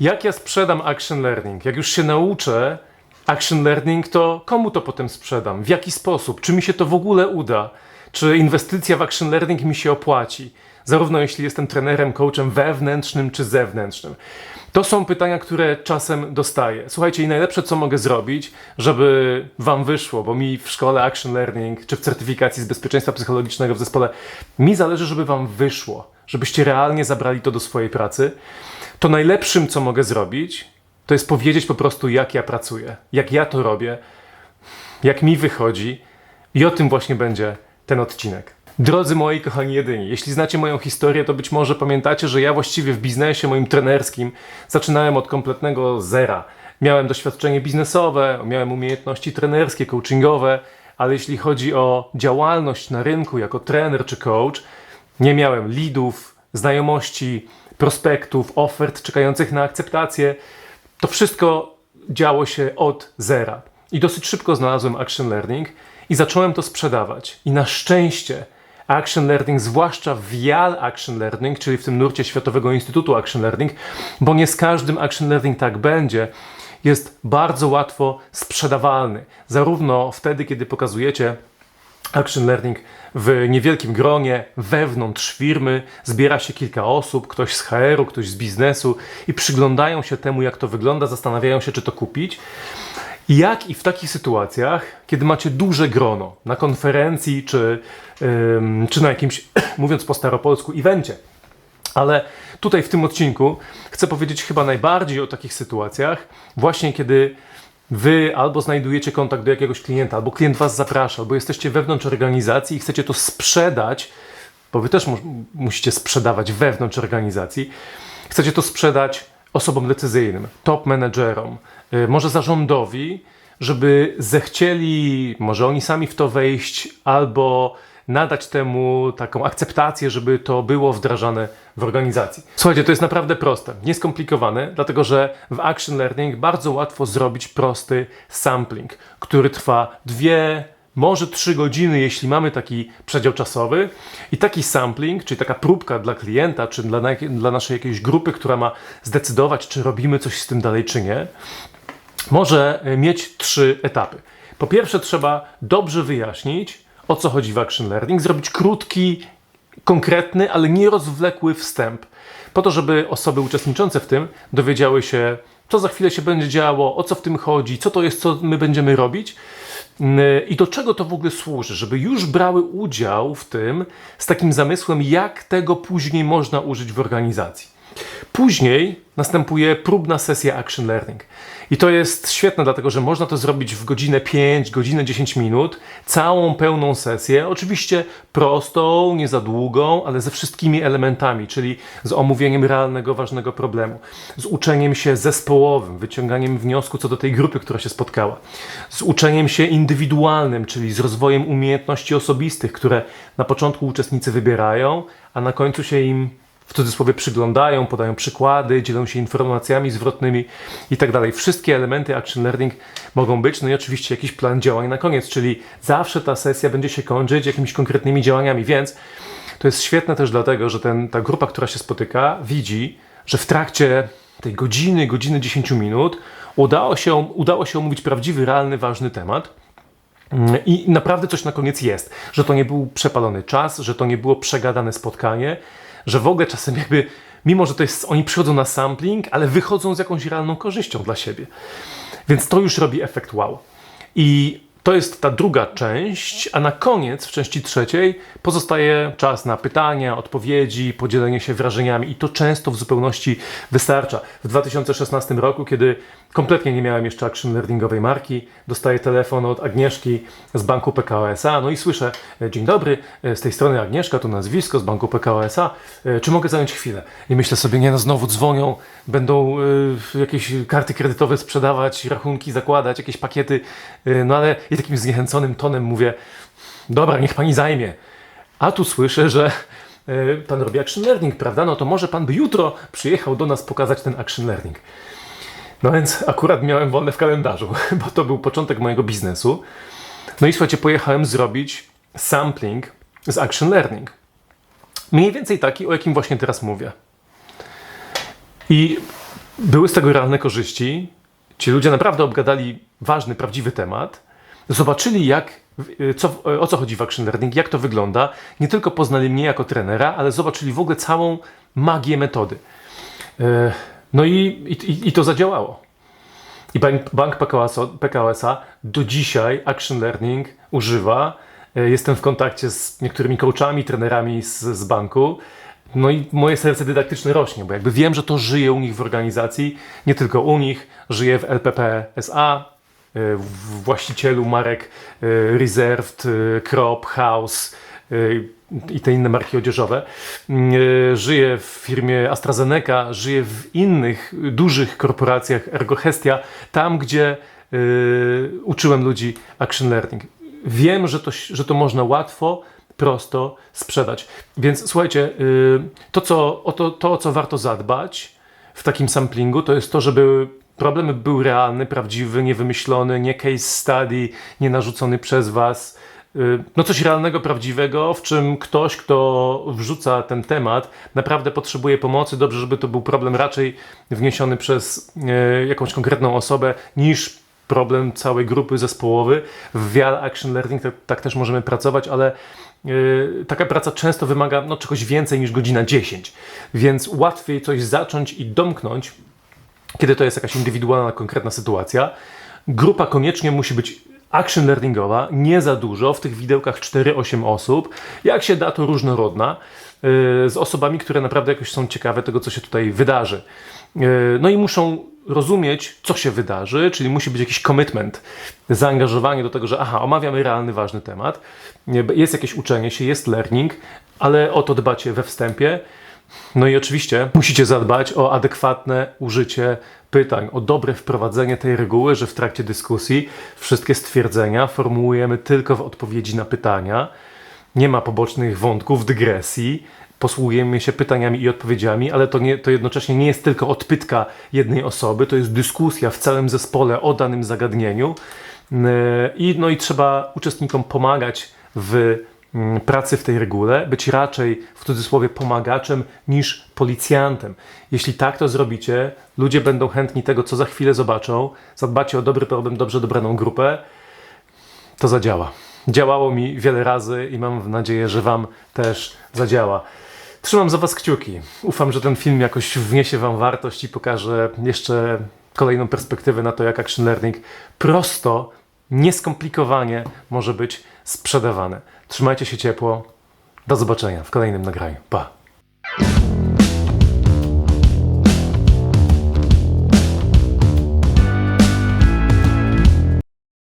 Jak ja sprzedam action learning? Jak już się nauczę action learning, to komu to potem sprzedam? W jaki sposób? Czy mi się to w ogóle uda? Czy inwestycja w action learning mi się opłaci? Zarówno jeśli jestem trenerem, coachem wewnętrznym czy zewnętrznym. To są pytania, które czasem dostaję. Słuchajcie, i najlepsze, co mogę zrobić, żeby Wam wyszło, bo mi w szkole Action Learning czy w certyfikacji z bezpieczeństwa psychologicznego w zespole, mi zależy, żeby Wam wyszło, żebyście realnie zabrali to do swojej pracy. To najlepszym, co mogę zrobić, to jest powiedzieć po prostu, jak ja pracuję, jak ja to robię, jak mi wychodzi, i o tym właśnie będzie ten odcinek. Drodzy moi kochani jedyni, jeśli znacie moją historię, to być może pamiętacie, że ja właściwie w biznesie moim trenerskim zaczynałem od kompletnego zera. Miałem doświadczenie biznesowe, miałem umiejętności trenerskie, coachingowe, ale jeśli chodzi o działalność na rynku jako trener czy coach, nie miałem leadów, znajomości, prospektów, ofert czekających na akceptację. To wszystko działo się od zera. I dosyć szybko znalazłem Action Learning i zacząłem to sprzedawać. I na szczęście Action Learning, zwłaszcza VIAL Action Learning, czyli w tym nurcie Światowego Instytutu Action Learning, bo nie z każdym Action Learning tak będzie, jest bardzo łatwo sprzedawalny. Zarówno wtedy, kiedy pokazujecie Action Learning w niewielkim gronie, wewnątrz firmy, zbiera się kilka osób, ktoś z HR-u, ktoś z biznesu i przyglądają się temu, jak to wygląda, zastanawiają się, czy to kupić. Jak i w takich sytuacjach, kiedy macie duże grono na konferencji czy, czy na jakimś, mówiąc po staropolsku, evencie, ale tutaj w tym odcinku chcę powiedzieć chyba najbardziej o takich sytuacjach, właśnie kiedy wy albo znajdujecie kontakt do jakiegoś klienta, albo klient was zaprasza, albo jesteście wewnątrz organizacji i chcecie to sprzedać, bo wy też mu- musicie sprzedawać wewnątrz organizacji, chcecie to sprzedać osobom decyzyjnym, top menedżerom, y, może zarządowi, żeby zechcieli, może oni sami w to wejść, albo nadać temu taką akceptację, żeby to było wdrażane w organizacji. Słuchajcie, to jest naprawdę proste, nieskomplikowane, dlatego że w Action Learning bardzo łatwo zrobić prosty sampling, który trwa dwie, może trzy godziny, jeśli mamy taki przedział czasowy. I taki sampling, czyli taka próbka dla klienta, czy dla, dla naszej jakiejś grupy, która ma zdecydować, czy robimy coś z tym dalej, czy nie, może mieć trzy etapy. Po pierwsze, trzeba dobrze wyjaśnić, o co chodzi w Action Learning, zrobić krótki, konkretny, ale nierozwlekły wstęp, po to, żeby osoby uczestniczące w tym dowiedziały się, co za chwilę się będzie działo, o co w tym chodzi, co to jest, co my będziemy robić. I do czego to w ogóle służy, żeby już brały udział w tym z takim zamysłem, jak tego później można użyć w organizacji. Później następuje próbna sesja Action Learning. I to jest świetne, dlatego że można to zrobić w godzinę 5, godzinę 10 minut, całą pełną sesję, oczywiście prostą, nie za długą, ale ze wszystkimi elementami, czyli z omówieniem realnego, ważnego problemu, z uczeniem się zespołowym, wyciąganiem wniosku co do tej grupy, która się spotkała, z uczeniem się indywidualnym, czyli z rozwojem umiejętności osobistych, które na początku uczestnicy wybierają, a na końcu się im w cudzysłowie przyglądają, podają przykłady, dzielą się informacjami zwrotnymi i tak dalej. Wszystkie elementy action learning mogą być, no i oczywiście jakiś plan działań na koniec, czyli zawsze ta sesja będzie się kończyć jakimiś konkretnymi działaniami, więc to jest świetne też dlatego, że ten, ta grupa, która się spotyka, widzi, że w trakcie tej godziny, godziny 10 minut udało się, udało się omówić prawdziwy, realny, ważny temat. I naprawdę coś na koniec jest, że to nie był przepalony czas, że to nie było przegadane spotkanie, że w ogóle czasem jakby, mimo że to jest, oni przychodzą na sampling, ale wychodzą z jakąś realną korzyścią dla siebie. Więc to już robi efekt wow. I to jest ta druga część, a na koniec, w części trzeciej, pozostaje czas na pytania, odpowiedzi, podzielenie się wrażeniami i to często w zupełności wystarcza. W 2016 roku, kiedy kompletnie nie miałem jeszcze action learningowej marki, dostaję telefon od Agnieszki z banku PKO SA, no i słyszę, dzień dobry, z tej strony Agnieszka, to nazwisko z banku PKO SA, czy mogę zająć chwilę? I myślę sobie, nie no, znowu dzwonią, będą jakieś karty kredytowe sprzedawać, rachunki zakładać, jakieś pakiety, no ale takim zniechęconym tonem mówię, dobra, niech pani zajmie. A tu słyszę, że y, pan robi action learning, prawda? No to może pan by jutro przyjechał do nas pokazać ten action learning. No więc akurat miałem wolne w kalendarzu, bo to był początek mojego biznesu. No i słuchajcie, pojechałem zrobić sampling z action learning. Mniej więcej taki, o jakim właśnie teraz mówię. I Były z tego realne korzyści. Ci ludzie naprawdę obgadali ważny, prawdziwy temat. Zobaczyli, jak, y, co, o co chodzi w Action Learning, jak to wygląda. Nie tylko poznali mnie jako trenera, ale zobaczyli w ogóle całą magię metody. E, No i, i, i to zadziałało. I Bank, bank PKS-a, do dzisiaj Action Learning używa. E, Jestem w kontakcie z niektórymi coachami, trenerami z, z banku. No i moje serce dydaktyczne rośnie, bo jakby wiem, że to żyje u nich w organizacji, nie tylko u nich, żyje w LPP SA, w właścicielu marek e, Reserved, e, Crop, House e, i te inne marki odzieżowe. E, Żyje w firmie AstraZeneca, żyje w innych dużych korporacjach Ergohestia, tam gdzie uczyłem ludzi Action Learning. Wiem, że to, że to można łatwo, prosto sprzedać. Więc słuchajcie, to, co, o to, to, o co warto zadbać w takim samplingu, to jest to, żeby problem był realny, prawdziwy, niewymyślony, nie case study, nie narzucony przez was. Y, No coś realnego, prawdziwego, w czym ktoś, kto wrzuca ten temat, naprawdę potrzebuje pomocy. Dobrze, żeby to był problem raczej wniesiony przez y, jakąś konkretną osobę, niż problem całej grupy zespołowy. W VR Action Learning tak, tak też możemy pracować, ale yy, taka praca często wymaga no, czegoś więcej niż godzina 10. Więc łatwiej coś zacząć i domknąć, kiedy to jest jakaś indywidualna, konkretna sytuacja. Grupa koniecznie musi być action learningowa, nie za dużo, w tych widełkach 4-8 osób. Jak się da, to różnorodna, yy, z osobami, które naprawdę jakoś są ciekawe tego, co się tutaj wydarzy. Yy, No i muszą rozumieć, co się wydarzy, czyli musi być jakiś commitment, zaangażowanie do tego, że aha, omawiamy realny, ważny temat, Nie, jest jakieś uczenie się, jest learning, ale o to dbacie we wstępie. No i oczywiście musicie zadbać o adekwatne użycie pytań, o dobre wprowadzenie tej reguły, że w trakcie dyskusji wszystkie stwierdzenia formułujemy tylko w odpowiedzi na pytania. Nie ma pobocznych wątków, dygresji. Posługujemy się pytaniami i odpowiedziami, ale to, nie, to jednocześnie nie jest tylko odpytka jednej osoby, to jest dyskusja w całym zespole o danym zagadnieniu. Yy, I, no i trzeba uczestnikom pomagać w pracy w tej regule, być raczej w cudzysłowie pomagaczem niż policjantem. Jeśli tak to zrobicie, ludzie będą chętni tego, co za chwilę zobaczą, zadbacie o dobry problem, dobrze dobraną grupę, to zadziała. Działało mi wiele razy i mam nadzieję, że Wam też zadziała. Trzymam za Was kciuki. Ufam, że ten film jakoś wniesie Wam wartość i pokaże jeszcze kolejną perspektywę na to, jak Action Learning prosto, nieskomplikowanie może być sprzedawane. Trzymajcie się ciepło. Do zobaczenia w kolejnym nagraniu. Pa!